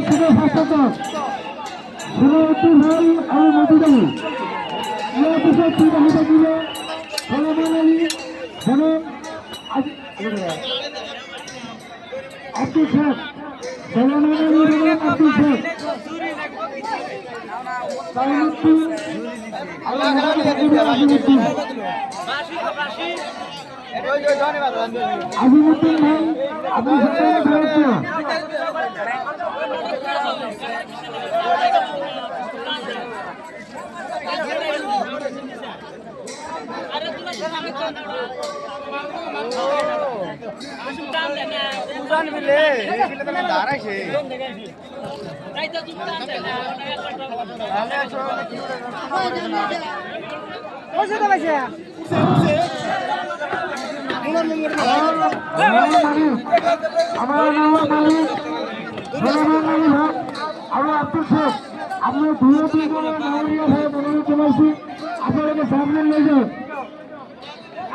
শুভ স্বাস্থ্য শুভবর্তী ভাই আমি মধুদানি ইয়া পিছত কি বাহি থাকিব? সলমান আলী আজিমুদ্দিন ভাই আপনি সরকারের আমার নাম মালিক সলমান আলী ভাই আৰু আব্দুল শেখ আপোনাৰ দুয়ো দুজনে নাৱৰীয়া ভাই অনুৰোধ